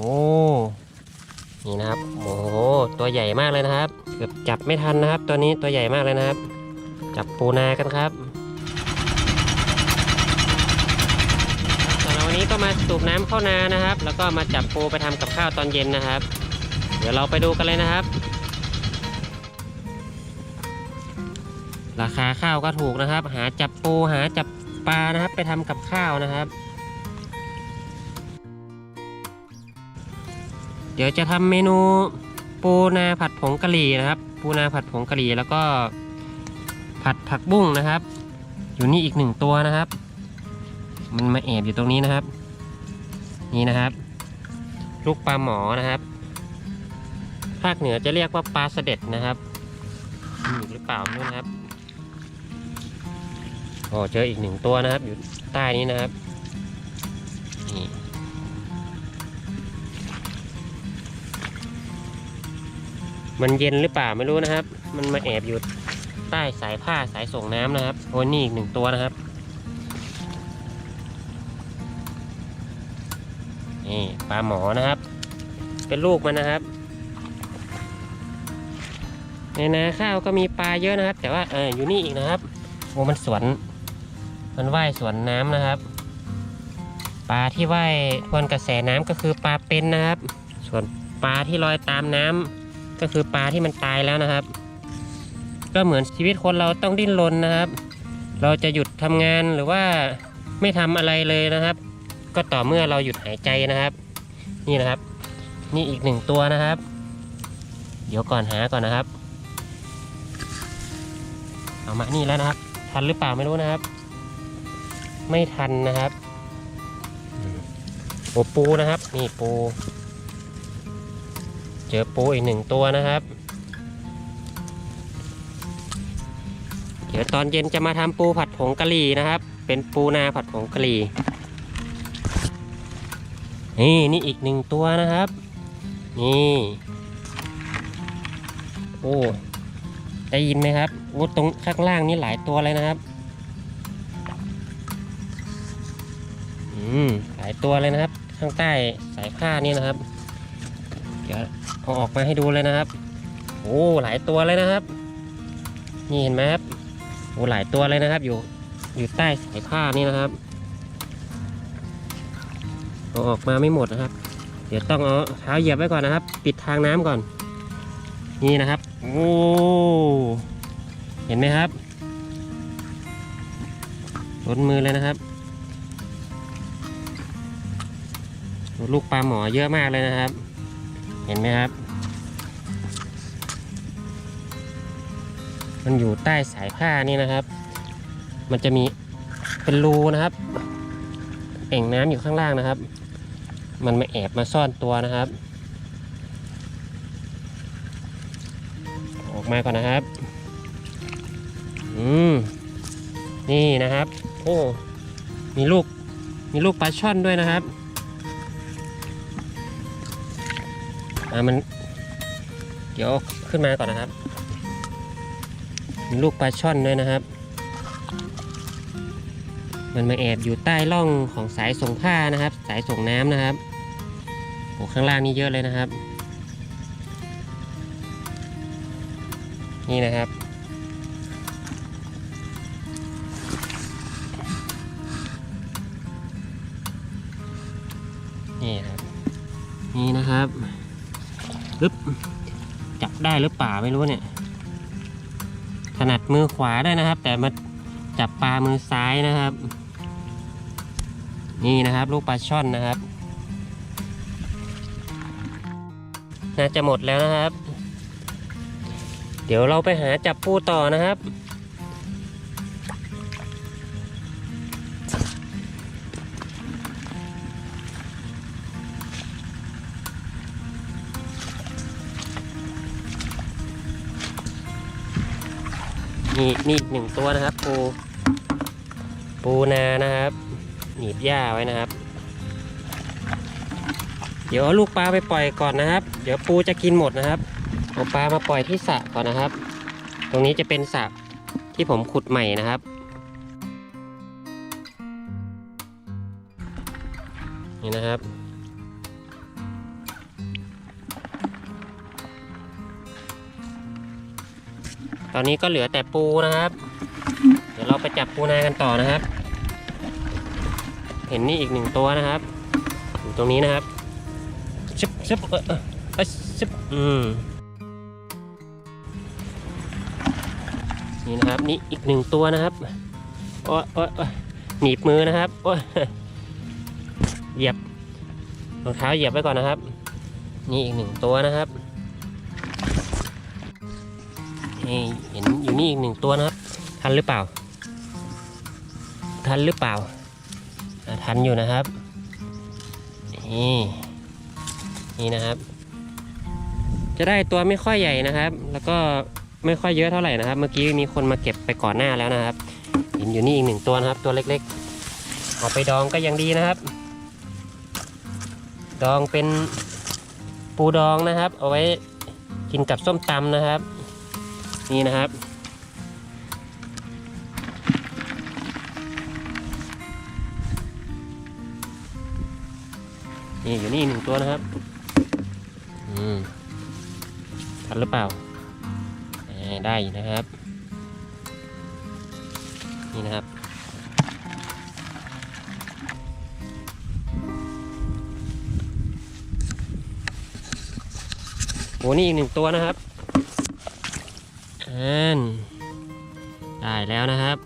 โอ้นี่นะครับโอ้โหตัวใหญ่มากเลยนะครับ เกือบจับไม่ทันนะครับ ตัวนี้ตัวใหญ่มากเลยนะครับ จับปูนากันครับสำหรับวันนี้ก็มาสูบน้ำเข้านานะครับ แล้วก็มาจับปูไปทำกับข้าวตอนเย็นนะครับ เดี๋ยวเราไปดูกันเลยนะครับ ราคาข้าวก็ถูกนะครับ หาจับปูหาจับปลานะครับ ไปทำกับข้าวนะครับ เดี๋ยวจะทำเมนูปูนาผัดผงกะหรี่นะครับ ปูนาผัดผงกะหรี่แล้วก็ผัดผักบุ้งนะครับ อยู่นี่อีกหนึ่งตัวนะครับ มันมาแอบอยู่ตรงนี้นะครับ นี่นะครับ ลูกปลาหมอนะครับ ภาคเหนือจะเรียกว่าปลาเสด็จนะครับมีหรือเปล่าไม่รู้นะครับโอ้เจออีกหนึ่งตัวนะครับ อยู่ใต้นี้นะครับนี่ มันเย็นหรือเปล่าไม่รู้นะครับ มันมาแอบอยู่ใต้สายผ้าสายส่งน้ำนะครับโอ้นี่อีกหนึ่งตัวนะครับนี่ปลาหมอนะครับ เป็นลูกมันนะครับในนาข้าวก็มีปลาเยอะนะครับ แต่ว่าเอออยู่นี่อีกนะครับโอ้มันสวน มันว่ายสวนน้ำนะครับ ปลาที่ว่ายทวนกระแสน้ำก็คือปลาเป็นนะครับ ส่วนปลาที่ลอยตามน้ำ ก็คือปลาที่มันตายแล้วนะครับ ก็เหมือนชีวิตคนเราต้องดิ้นรนนะครับ เราจะหยุดทำงานหรือว่าไม่ทำอะไรเลยนะครับ ก็ต่อเมื่อเราหยุดหายใจนะครับ นี่นะครับ นี่อีกหนึ่งตัวนะครับ เดี๋ยวก่อนหาก่อนนะครับ เอามานี่แล้วนะครับ ทันหรือเปล่าไม่รู้นะครับ ไม่ทันนะครับโอ้ปูนะครับ นี่ปู เจอปูอีกหนึ่งตัวนะครับ เดี๋ยวตอนเย็นจะมาทำปูผัดผงกะหรี่นะครับ เป็นปูนาผัดผงกะหรี่นี่นี่อีกหนึ่งตัวนะครับ นี่โอ้ได้ยินไหมครับโอ้ตรงข้างล่างนี่หลายตัวเลยนะครับอืมหลายตัวเลยนะครับ ข้างใต้สายผ้านี่นะครับ เอาออกมาให้ดูเลยนะครับโอ้หลายตัวเลยนะครับ นี่เห็นไหมครับโอ้หลายตัวเลยนะครับ อยู่อยู่ใต้สายผ้านี่นะครับเอาออกมาไม่หมดนะครับ เดี๋ยวต้องเอาเท้าเหยียบไว้ก่อนนะครับ ปิดทางน้ำก่อน นี่นะครับโอ้เห็นไหมครับล้นมือเลยนะครับลูกปลาหมอเยอะมากเลยนะครับ เห็นไหมครับ มันอยู่ใต้สายผ้านี่นะครับ มันจะมีเป็นรูนะครับ เอ่งน้ำอยู่ข้างล่างนะครับ มันมาแอบมาซ่อนตัวนะครับ ออกมาก่อนนะครับ อืม นี่นะครับ โอ้ มีลูก มีลูกปลาช่อนด้วยนะครับ อ่ามัน เดี๋ยวขึ้นมาก่อนนะครับมีลูกปลาช่อนด้วยนะครับ มันมาแอบอยู่ใต้ร่องของสายส่งผ้านะครับ สายส่งน้ำนะครับโอ้ข้างล่างนี่เยอะเลยนะครับ นี่นะครับนี่ครับ นี่นะครับ ปึ๊บจับได้หรือเปล่าไม่รู้เนี่ยถนัดมือขวาได้นะครับ แต่มาจับปลามือซ้ายนะครับ นี่นะครับ ลูกปลาช่อนนะครับ น่าจะหมดแล้วนะครับ เดี๋ยวเราไปหาจับปูต่อนะครับ นี่นี่อีกหนึ่งตัวนะครับ ปู ปูนานะครับ หนีบหญ้าไว้นะครับ เดี๋ยวลูกปลาไปปล่อยก่อนนะครับ เดี๋ยวปูจะกินหมดนะครับเอาปลามาปล่อยที่สระก่อนนะครับ ตรงนี้จะเป็นสระที่ผมขุดใหม่นะครับนี่นะครับ ตอนนี้ก็เหลือแต่ปูนะครับ เดี๋ยวเราไปจับปูนากันต่อนะครับ เห็นนี่อีกหนึ่งตัวนะครับ อยู่ตรงนี้นะครับชึบชึบเออเออชิบอืมนี่นะครับนี่อีกหนึ่งตัวนะครับโอ้โอ้ยโอ้ยหนีบมือนะครับโอ้เหยียบรองเท้าเหยียบไว้ก่อนนะครับ นี่อีกหนึ่งตัวนะครับ นี่เห็นอยู่นี่อีกหนึ่งตัวนะครับ ทันหรือเปล่า ทันหรือเปล่า ทันอยู่นะครับ นี่ นี่นะครับ จะได้ตัวไม่ค่อยใหญ่นะครับ แล้วก็ไม่ค่อยเยอะเท่าไหร่นะครับ เมื่อกี้มีคนมาเก็บไปก่อนหน้าแล้วนะครับ เห็นอยู่นี่อีกหนึ่งตัวนะครับ ตัวเล็กๆ เอาไปดองก็ยังดีนะครับ ดองเป็นปูดองนะครับ เอาไว้กินกับส้มตำนะครับ นี่นะครับ นี่อยู่นี่หนึ่งตัวนะครับ อืม ทันหรือเปล่า ได้นะครับ นี่นะครับโหนี่อีกหนึ่งตัวนะครับ อันได้แล้วนะครับ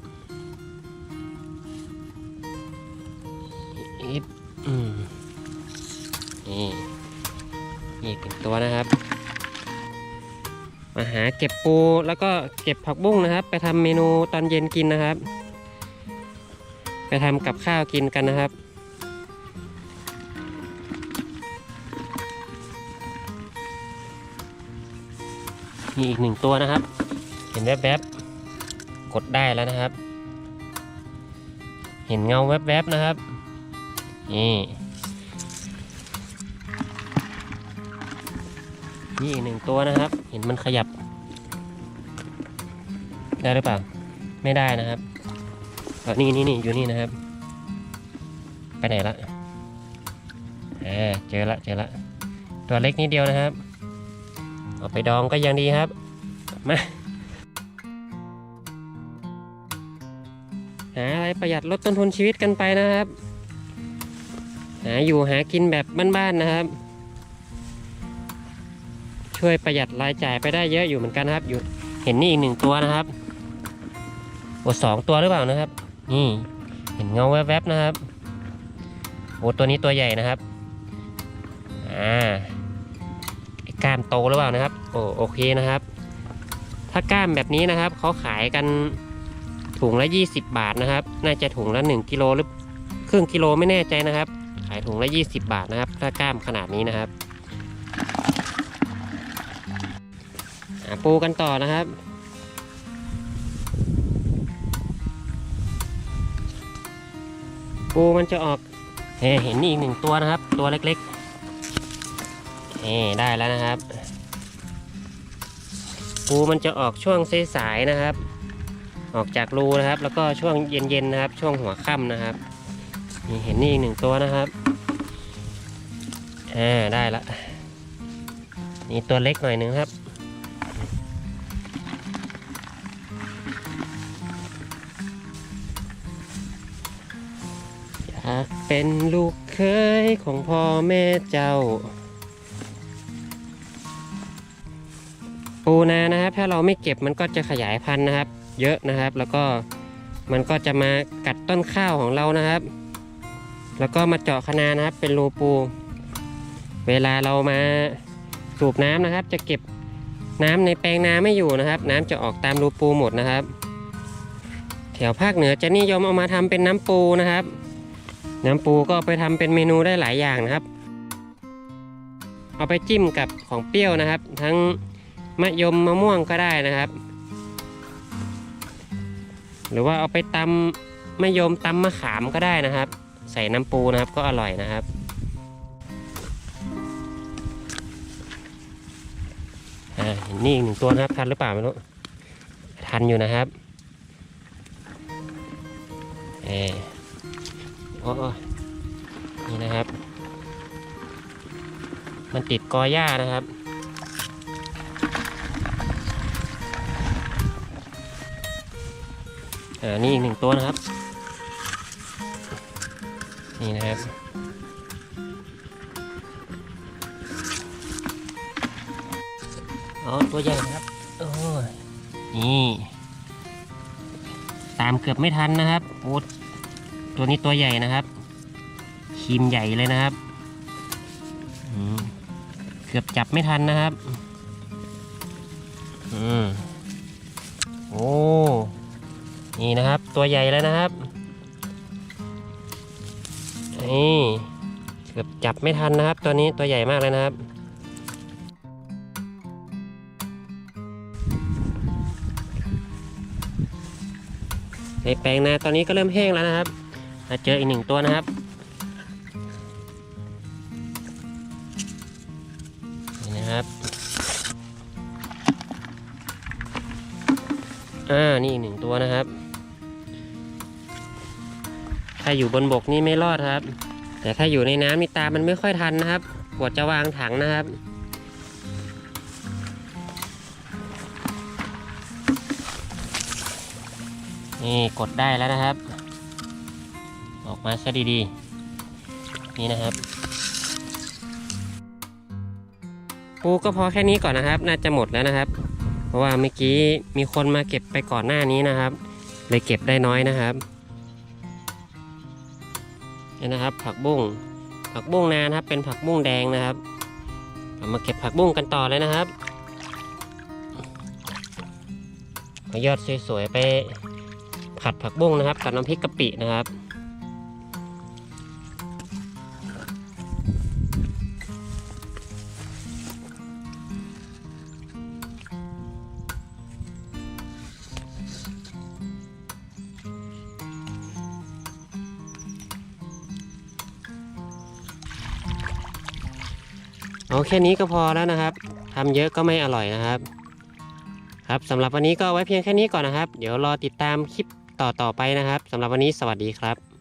อิดอืมนี่นี่อีกหนึ่งตัวนะครับ มาหาเก็บปูแล้วก็เก็บผักบุ้งนะครับ ไปทำเมนูตอนเย็นกินนะครับ ไปทำกับข้าวกินกันนะครับมีอีกหนึ่งตัวนะครับ นแวบๆ กดได้แล้วนะครับ เห็นเงาแวบๆนะครับ นี่นี่อีกหนึ่งตัวนะครับ เห็นมันขยับ ได้หรือเปล่า ไม่ได้นะครับนี่นี่นี่อยู่นี่นะครับ ไปไหนละเอ่าเจอละเจอละตัวเล็กนิดเดียวนะครับ เอาไปดองก็ยังดีครับ มา ประหยัดลดต้นทุนชีวิตกันไปนะครับ หาอยู่หากินแบบบ้านๆนะครับ ช่วยประหยัดรายจ่ายไปได้เยอะอยู่เหมือนกันครับ อยู่เห็นนี่อีกหนึ่งตัวนะครับโอ้สองตัวหรือเปล่านะครับ นี่ เห็นเงาแวบๆนะครับโอ้ตัวนี้ตัวใหญ่นะครับอ่าก้ามโตหรือเปล่านะครับ โอโอเคนะครับ ถ้าก้ามแบบนี้นะครับเขาขายกัน ถุงละ 20 บาทนะครับ น่าจะถุงละ 1กิโลหรือครึ่งกิโลไม่แน่ใจนะครับ ขายถุงละ 20 บาทนะครับ ถ้ากล้ามขนาดนี้นะครับปูกันต่อนะครับ ปูมันจะออกเฮ้เห็นนี่อีกหนึ่งตัวนะครับ ตัวเล็กๆนี่ได้แล้วนะครับ ปูมันจะออกช่วงสายๆนะครับ ออกจากรูนะครับ แล้วก็ช่วงเย็นๆนะครับ ช่วงหัวค่ำนะครับนี่เห็นนี่อีกหนึ่งตัวนะครับอ่าได้ละนี่ตัวเล็กหน่อยหนึ่งครับอยากเป็นลูกเคยของพ่อแม่เจ้า ปูนานะครับ ถ้าเราไม่เก็บมันก็จะขยายพันธุ์นะครับ เยอะนะครับ แล้วก็มันก็จะมากัดต้นข้าวของเรานะครับ แล้วก็มาเจาะคะนานะครับ เป็นรูปู เวลาเรามาสูบน้ำนะครับ จะเก็บน้ำในแปลงนาไม่อยู่นะครับ น้ำจะออกตามรูปูหมดนะครับ แถวภาคเหนือจะนิยมเอามาทำเป็นน้ำปูนะครับ น้ำปูก็ไปทำเป็นเมนูได้หลายอย่างนะครับ เอาไปจิ้มกับของเปรี้ยวนะครับ ทั้งมะยมมะม่วงก็ได้นะครับ หรือว่าเอาไปตำมะยมตำมะขามก็ได้นะครับ ใส่น้ำปูนะครับก็อร่อยนะครับนี่อีกหนึ่งตัวนะครับทันหรือเปล่าไม่รู้ทันอยู่นะครับเออโอ้โอ้นี่นะครับ มันติดกอหญ้านะครับ อ่านี่อีกหนึ่งตัวนะครับ นี่นะครับอ๋อตัวใหญ่นะครับโอ้ยนี่ตามเกือบไม่ทันนะครับโอ้ตัวนี้ตัวใหญ่นะครับคีมใหญ่เลยนะครับเกือบจับไม่ทันนะครับ อืมโอ้ นี่นะครับ ตัวใหญ่แล้วนะครับนี่เกือบจับไม่ทันนะครับ ตัวนี้ตัวใหญ่มากเลยนะครับ ในแปลงนาตอนนี้ก็เริ่มแห้งแล้วนะครับมาเจออีกหนึ่งตัวนะครับนี่นะครับอ่านี่อีกหนึ่งตัวนะครับ ถ้าอยู่บนบกนี่ไม่รอดครับ แต่ถ้าอยู่ในน้ำนี่ตามมันไม่ค่อยทันนะครับกว่าจะวางถังนะครับ นี่กดได้แล้วนะครับ ออกมาซะดีๆ นี่นะครับปูก็พอแค่นี้ก่อนนะครับ น่าจะหมดแล้วนะครับ เพราะว่าเมื่อกี้มีคนมาเก็บไปก่อนหน้านี้นะครับ เลยเก็บได้น้อยนะครับ นี่นะครับ ผักบุ้งผักบุ้งนานะครับ เป็นผักบุ้งแดงนะครับเรามาเก็บผักบุ้งกันต่อเลยนะครับเอายอดสวยๆไปผัดผักบุ้งนะครับ กับน้ำพริกกะปินะครับ เอาแค่นี้ก็พอแล้วนะครับทำเยอะก็ไม่อร่อยนะครับ ครับสำหรับวันนี้ก็ไว้เพียงแค่นี้ก่อนนะครับ เดี๋ยวรอติดตามคลิปต่อๆไปนะครับสำหรับวันนี้สวัสดีครับ